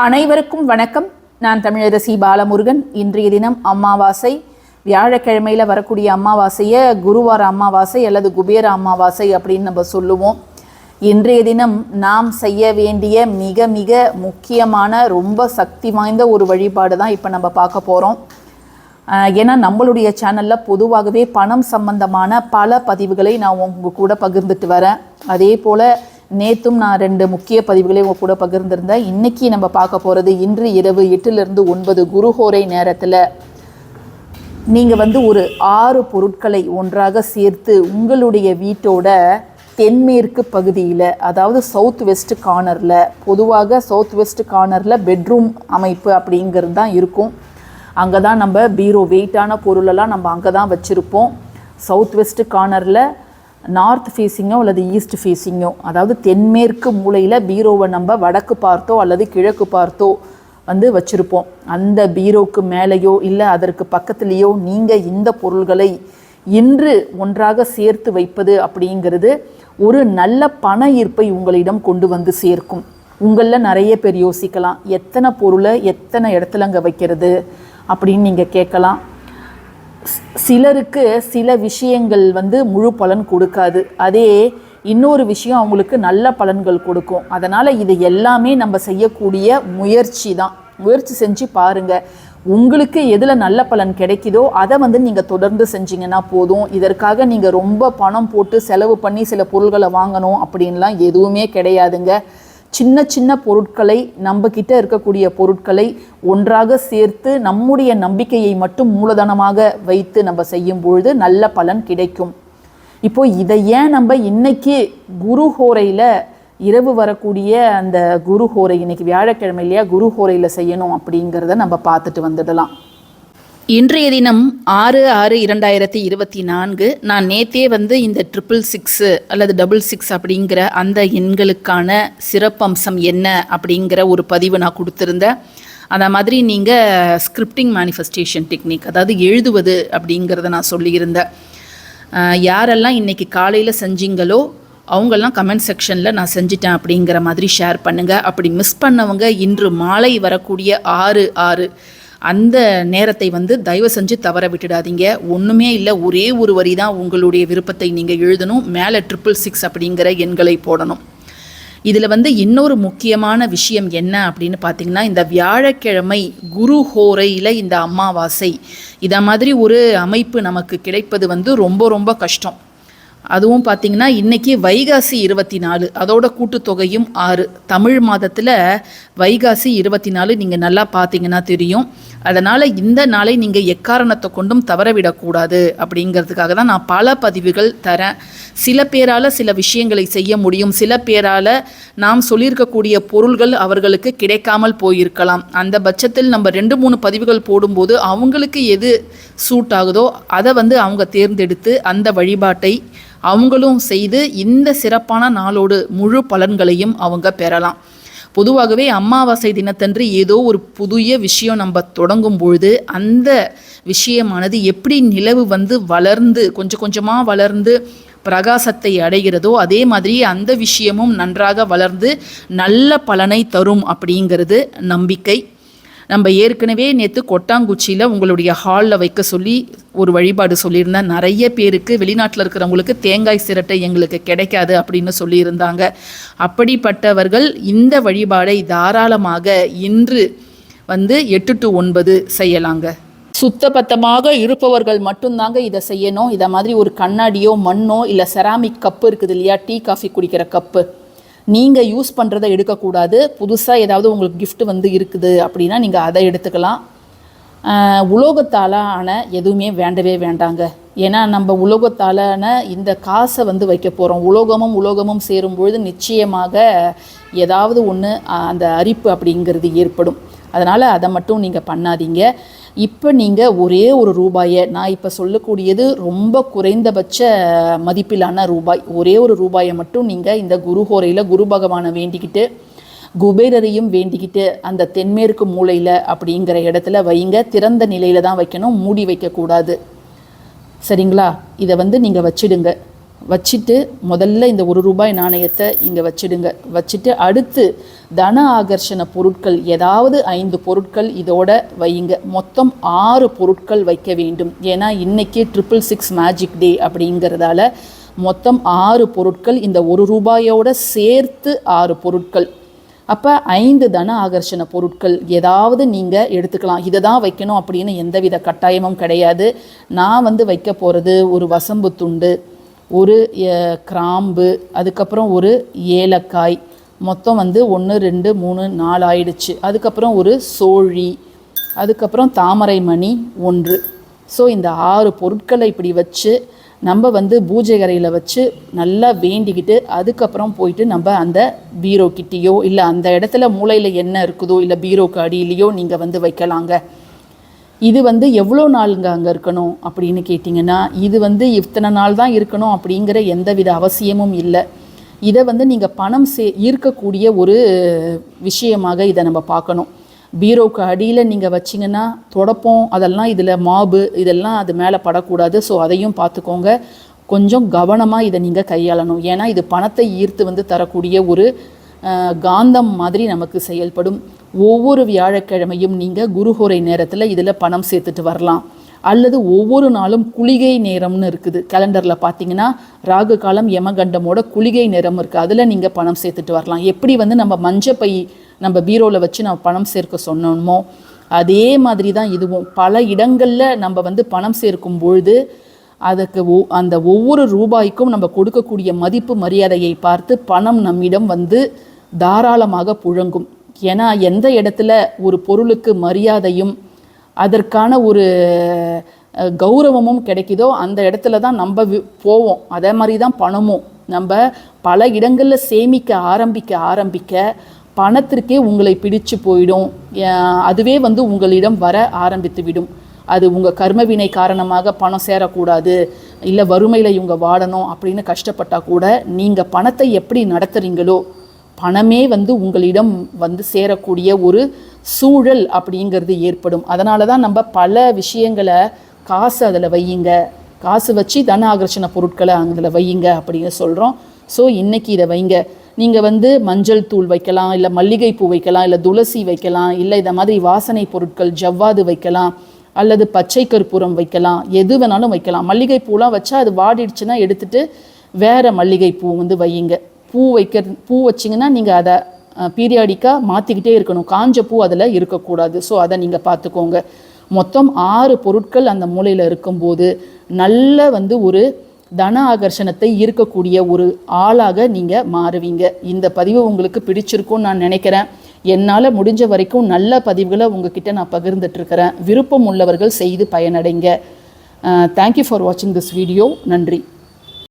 அனைவருக்கும் வணக்கம். நான் தமிழரசி பாலமுருகன். இன்றைய தினம் அமாவாசை. வியாழக்கிழமையில் வரக்கூடிய அமாவாசையை குருவார அமாவாசை அல்லது குபேர அமாவாசை அப்படின்னு நம்ம சொல்லுவோம். இன்றைய தினம் நாம் செய்ய வேண்டிய மிக மிக முக்கியமான ரொம்ப சக்தி வாய்ந்த ஒரு வழிபாடு தான் இப்போ நம்ம பார்க்க போகிறோம் ஏன்னா நம்மளுடைய சேனலில் பொதுவாகவே பணம் சம்பந்தமான பல பதிவுகளை நான் உங்க கூட பகிர்ந்துட்டு வரேன். அதே போல் நேற்றும் நான் ரெண்டு முக்கிய பதிவுகளை உங்க கூட பகிர்ந்திருந்தேன். இன்னைக்கு நம்ம பார்க்க போகிறது இன்று இரவு எட்டிலிருந்து ஒன்பது குருஹோரை நேரத்தில். நீங்கள் வந்து ஒரு ஆறு பொருட்களை ஒன்றாக சேர்த்து உங்களுடைய வீட்டோட தென்மேற்கு பகுதியில் அதாவது சவுத் வெஸ்ட் கார்னரில் பொதுவாக சவுத் வெஸ்ட் கார்னரில் பெட்ரூம் அமைப்பு அப்படிங்கிறது தான் இருக்கும். அங்கே தான் நம்ம பீரோ வெயிட்டான பொருளெல்லாம் நம்ம அங்கே தான் வச்சுருப்போம் சவுத் வெஸ்ட் கார்னரில் நார்த் ஃபேஸிங்கோ அல்லது ஈஸ்ட் ஃபேஸிங்கோ அதாவது தென்மேற்கு மூலையில் பீரோவை நம்ம வடக்கு பார்த்தோ அல்லது கிழக்கு பார்த்தோ வந்து வச்சுருப்போம். அந்த பீரோவுக்கு மேலேயோ இல்லை அதற்கு பக்கத்துலேயோ நீங்கள் இந்த பொருள்களை இன்று ஒன்றாக சேர்த்து வைப்பது அப்படிங்கிறது ஒரு நல்ல பண ஈர்ப்பை உங்களிடம் கொண்டு வந்து சேர்க்கும். உங்களில் நிறைய பேர் யோசிக்கலாம். எத்தனை பொருளை எத்தனை இடத்துல அங்கே வைக்கிறது அப்படின்னு நீங்கள் கேட்கலாம். சிலருக்கு சில விஷயங்கள் வந்து முழு பலன் கொடுக்காது. அதே இன்னொரு விஷயம் அவங்களுக்கு நல்ல பலன்கள் கொடுக்கும். அதனால் இது எல்லாமே நம்ம செய்யக்கூடிய முயற்சி தான். முயற்சி செஞ்சு பாருங்கள் உங்களுக்கு எதில் நல்ல பலன் கிடைக்குதோ அதை வந்து நீங்கள் தொடர்ந்து செஞ்சீங்கன்னா போதும். இதற்காக நீங்கள் ரொம்ப பணம் போட்டு செலவு பண்ணி சில பொருள்களை வாங்கணும் அப்படின்லாம் எதுவுமே கிடையாதுங்க. சின்ன சின்ன பொருட்களை நம்ம இருக்கக்கூடிய பொருட்களை ஒன்றாக சேர்த்து நம்முடைய நம்பிக்கையை மட்டும் மூலதனமாக வைத்து நம்ம செய்யும் பொழுது நல்ல பலன் கிடைக்கும். இப்போ இதை ஏன் நம்ம இன்னைக்கு குரு ஹோரையில் இரவு வரக்கூடிய அந்த குரு ஹோரை இன்னைக்கு வியாழக்கிழமை இல்லையா குரு ஹோரையில் செய்யணும் அப்படிங்கிறத நம்ம பார்த்துட்டு வந்துடலாம். இன்றைய தினம் ஆறு ஆறு இரண்டாயிரத்தி இருபத்தி நான்கு. நான் நேத்தே வந்து இந்த ட்ரிபிள் சிக்ஸு அல்லது டபுள் சிக்ஸ் அப்படிங்கிற அந்த எண்களுக்கான சிறப்பம்சம் என்ன அப்படிங்கிற ஒரு பதிவு நான் கொடுத்துருந்தேன். அந்த மாதிரி நீங்கள் ஸ்கிரிப்டிங் மேனிஃபெஸ்டேஷன் டெக்னிக் அதாவது எழுதுவது அப்படிங்கிறத நான் சொல்லியிருந்தேன். யாரெல்லாம் இன்றைக்கி காலையில் செஞ்சீங்களோ அவங்கெல்லாம் கமெண்ட் செக்ஷனில் நான் செஞ்சிட்டேன் அப்படிங்கிற மாதிரி ஷேர் பண்ணுங்கள் அப்படி மிஸ் பண்ணவங்க இன்று மாலை வரக்கூடிய ஆறு ஆறு அந்த நேரத்தை வந்து தயவு செஞ்சு தவற விட்டுடாதீங்க. ஒன்றுமே இல்லை ஒரே ஒரு வரி தான் உங்களுடைய விருப்பத்தை நீங்கள் எழுதணும். மேலே ட்ரிபிள் சிக்ஸ் அப்படிங்கிற எண்களை போடணும். இதில் வந்து இன்னொரு முக்கியமான விஷயம் என்ன அப்படின்னு பார்த்தீங்கன்னா இந்த வியாழக்கிழமை குரு ஹோரையில் இந்த அமாவாசை இதை மாதிரி ஒரு அமைப்பு நமக்கு கிடைப்பது வந்து ரொம்ப ரொம்ப கஷ்டம். அதுவும் பார்த்தீங்கன்னா இன்றைக்கி வைகாசி இருபத்தி நாலு அதோட கூட்டுத்தொகையும் ஆறு. தமிழ் மாதத்தில் வைகாசி இருபத்தி நாலு நீங்கள் நல்லா பார்த்தீங்கன்னா தெரியும். அதனால் இந்த நாளை நீங்கள் எக்காரணத்தை கொண்டும் தவறவிடக்கூடாது அப்படிங்கிறதுக்காக தான் நான் பல பதிவுகள் தரேன். சில பேரால் சில விஷயங்களை செய்ய முடியும். சில பேரால் நாம் சொல்லியிருக்கக்கூடிய பொருள்கள் அவர்களுக்கு கிடைக்காமல் போயிருக்கலாம். அந்த பட்சத்தில் நம்ம ரெண்டு மூணு பதிவுகள் போடும்போது அவங்களுக்கு எது சூட் ஆகுதோ அதை வந்து அவங்க தேர்ந்தெடுத்து அந்த வழிபாட்டை அவங்களும் செய்து இந்த சிறப்பான நாளோடு முழு பலன்களையும் அவங்க பெறலாம். பொதுவாகவே அமாவாசை தினத்தன்று ஏதோ ஒரு புதிய விஷயம் நம்ம தொடங்கும் பொழுது அந்த விஷயமானது எப்படி நிலவு வந்து வளர்ந்து கொஞ்சம் கொஞ்சமாக வளர்ந்து பிரகாசத்தை அடைகிறதோ அதே மாதிரி அந்த விஷயமும் நன்றாக வளர்ந்து நல்ல பலனை தரும் அப்படிங்கிறது நம்பிக்கை. நம்ம ஏற்கனவே நேற்று கொட்டாங்குச்சியில் உங்களுடைய ஹாலில் வைக்க சொல்லி ஒரு வழிபாடு சொல்லியிருந்தேன். நிறைய பேருக்கு வெளிநாட்டில் இருக்கிறவங்களுக்கு தேங்காய் சிரட்டை எங்களுக்கு கிடைக்காது அப்படின்னு சொல்லியிருந்தாங்க. அப்படிப்பட்டவர்கள் இந்த வழிபாடை தாராளமாக இன்று வந்து எட்டு டு ஒன்பது செய்யலாங்க. சுத்தபத்தமாக இருப்பவர்கள் மட்டும்தாங்க இதை செய்யணும். இதை மாதிரி ஒரு கண்ணாடியோ மண்ணோ இல்லை செராமிக் கப்பு இருக்குது இல்லையா? டீ காஃபி குடிக்கிற கப்பு நீங்கள் யூஸ் பண்ணுறதை எடுக்கக்கூடாது. புதுசாக ஏதாவது உங்களுக்கு கிஃப்ட் வந்து இருக்குது அப்படின்னா நீங்கள் அதை எடுத்துக்கலாம். உலோகத்தாலான உலோகத்தால் ஆன எதுவுமே வேண்டவே வேண்டாங்க. ஏன்னா நம்ம உலோகத்தாலான இந்த காசை வந்து வைக்க போகிறோம் உலோகமும் உலோகமும் சேரும் பொழுது நிச்சயமாக ஏதாவது ஒன்று அந்த அரிப்பு அப்படிங்கிறது ஏற்படும். அதனால் அதை மட்டும் நீங்கள் பண்ணாதீங்க. இப்போ நீங்கள் ஒரே ஒரு ரூபாயை நான் இப்போ சொல்லக்கூடியது ரொம்ப குறைந்தபட்ச மதிப்பிலான ரூபாய். ஒரே ஒரு ரூபாயை மட்டும் நீங்கள் இந்த குருஹோரையில் குரு பகவானை வேண்டிக்கிட்டு குபேரரையும் வேண்டிக்கிட்டு அந்த தென்மேற்கு மூலையில் அப்படிங்கிற இடத்துல வைங்க. திறந்த நிலையில் தான் வைக்கணும். மூடி வைக்கக்கூடாது. சரிங்களா? இதை வந்து நீங்கள் வச்சிடுங்க. வச்சுட்டு முதல்ல இந்த ஒரு ரூபாய் நாணயத்தை இங்கே வச்சிடுங்க. வச்சுட்டு அடுத்து தன ஆகர்ஷண பொருட்கள் ஏதாவது ஐந்து பொருட்கள் இதோட வையுங்க. மொத்தம் ஆறு பொருட்கள் வைக்க வேண்டும். ஏன்னா இன்றைக்கே ட்ரிபிள் சிக்ஸ் மேஜிக் டே அப்படிங்கிறதால மொத்தம் ஆறு பொருட்கள் இந்த ஒரு ரூபாயோட சேர்த்து ஆறு பொருட்கள். அப்போ ஐந்து தன ஆகர்ஷண பொருட்கள் ஏதாவது நீங்கள் எடுத்துக்கலாம். இதை தான் வைக்கணும் அப்படின்னு எந்தவித கட்டாயமும் கிடையாது. நான் வந்து வைக்க போகிறது ஒரு வசம்பு துண்டு ஒரு கிராம்பு அதுக்கப்புறம் ஒரு ஏலக்காய். மொத்தம் வந்து ஒன்று ரெண்டு மூணு நாலு ஆயிடுச்சு. அதுக்கப்புறம் ஒரு சோழி அதுக்கப்புறம் தாமரை மணி ஒன்று. ஸோ இந்த ஆறு பொருட்களை இப்படி வச்சு நம்ம வந்து பூஜை கரையில் வச்சு நல்லா வேண்டிக்கிட்டு அதுக்கப்புறம் போயிட்டு நம்ம அந்த பீரோ கிட்டேயோ இல்லை அந்த இடத்துல மூலையில் என்ன இருக்குதோ இல்லை பீரோக்கு அடியிலையோ நீங்கள் வந்து வைக்கலாங்க. இது வந்து எவ்வளோ நாளுங்க அங்கே இருக்கணும் அப்படின்னு கேட்டிங்கன்னா இது வந்து இத்தனை நாள் தான் இருக்கணும் அப்படிங்கிற எந்தவித அவசியமும் இல்லை. இதை வந்து நீங்கள் பணம் சே ஈர்க்கக்கூடிய ஒரு விஷயமாக இதை நம்ம பார்க்கணும். பீரோவுக்கு அடியில் நீங்கள் வச்சிங்கன்னா தொடப்பம் அதெல்லாம் இதில் மாபு இதெல்லாம் அது மேலே படக்கூடாது. ஸோ அதையும் பார்த்துக்கோங்க. கொஞ்சம் கவனமாக இதை நீங்கள் கையாளணும். ஏன்னா இது பணத்தை ஈர்த்து வந்து தரக்கூடிய ஒரு காந்தம் மாதிரி நமக்கு செயல்படும். ஒவ்வொரு வியாழக்கிழமையும் நீங்கள் குருஹோரை நேரத்தில் இதில் பணம் சேர்த்துட்டு வரலாம். அல்லது ஒவ்வொரு நாளும் குளிகை நேரம்னு இருக்குது. கேலண்டரில் பார்த்தீங்கன்னா ராகு காலம் யமகண்டமோட குளிகை நேரம் இருக்குது அதில் நீங்கள் பணம் சேர்த்துட்டு வரலாம். எப்படி வந்து நம்ம மஞ்சப்பை நம்ம பீரோவில் வச்சு நம்ம பணம் சேர்க்க சொன்னோமோ அதே மாதிரி தான் இதுவும். பல இடங்களில் நம்ம வந்து பணம் சேர்க்கும் பொழுது அதுக்கு ஒ அந்த ஒவ்வொரு ரூபாய்க்கும் நம்ம கொடுக்கக்கூடிய மதிப்பு மரியாதையை பார்த்து பணம் நம்மிடம் வந்து தாராளமாக புழங்கும். ஏன்னா எந்த இடத்துல ஒரு பொருளுக்கு மரியாதையும் அதற்கான ஒரு கௌரவமும் கிடைக்குதோ அந்த இடத்துல தான் நம்ம வி- போவோம். அதே மாதிரி தான் பணமும். நம்ம பல இடங்களில் சேமிக்க ஆரம்பிக்க ஆரம்பிக்க பணத்திற்கே உங்களை பிடிச்சு போயிடும். அதுவே வந்து உங்களிடம் வர ஆரம்பித்து விடும். அது உங்கள் கர்மவினை காரணமாக பணம் சேரக்கூடாது இல்லை வறுமையில் இவங்க வாடணும் அப்படின்னு கஷ்டப்பட்டால் கூட நீங்கள் பணத்தை எப்படி நடத்துகிறீங்களோ பணமே வந்து உங்களிடம் வந்து சேரக்கூடிய ஒரு சூழல் அப்படிங்கிறது ஏற்படும். அதனால தான் நம்ம பல விஷயங்களை காசு அதில் வையுங்க. காசு வச்சு தன ஆகர்ஷண பொருட்களை அதில் வையுங்க அப்படின்னு சொல்கிறோம் ஸோ இன்னைக்கு இதை வைங்க. நீங்கள் வந்து மஞ்சள் தூள் வைக்கலாம் இல்லை மல்லிகைப்பூ வைக்கலாம் இல்லை துளசி வைக்கலாம் இல்லை இந்த மாதிரி வாசனை பொருட்கள் ஜவ்வாது வைக்கலாம் அல்லது பச்சை கற்பூரம் வைக்கலாம் எது வேணாலும் வைக்கலாம். மல்லிகைப்பூலாம் வச்சா அது வாடிடுச்சுன்னா எடுத்துட்டு வேறு மல்லிகைப்பூ வந்து வையுங்க. பூ வைக்கிறது பூ வச்சிங்கன்னா நீங்கள் அதை பீரியாடிக்காக மாற்றிக்கிட்டே இருக்கணும். காஞ்ச பூ அதில் இருக்கக்கூடாது. ஸோ அதை நீங்கள் பார்த்துக்கோங்க மொத்தம் ஆறு பொருட்கள் அந்த மூலையில் இருக்கும்போது நல்ல வந்து ஒரு தன ஆகர்ஷணத்தை ஈர்க்கக்கூடிய ஒரு ஆளாக நீங்கள் மாறுவீங்க. இந்த பதிவு உங்களுக்கு பிடிச்சிருக்கும்னு நான் நினைக்கிறேன். என்னால் முடிஞ்ச வரைக்கும் நல்ல பதிவுகளை உங்ககிட்ட நான் பகிர்ந்துட்டுருக்கிறேன். விருப்பம் உள்ளவர்கள் செய்து பயனடைங்க. தேங்க்யூ ஃபார் வாட்சிங் திஸ் வீடியோ நன்றி.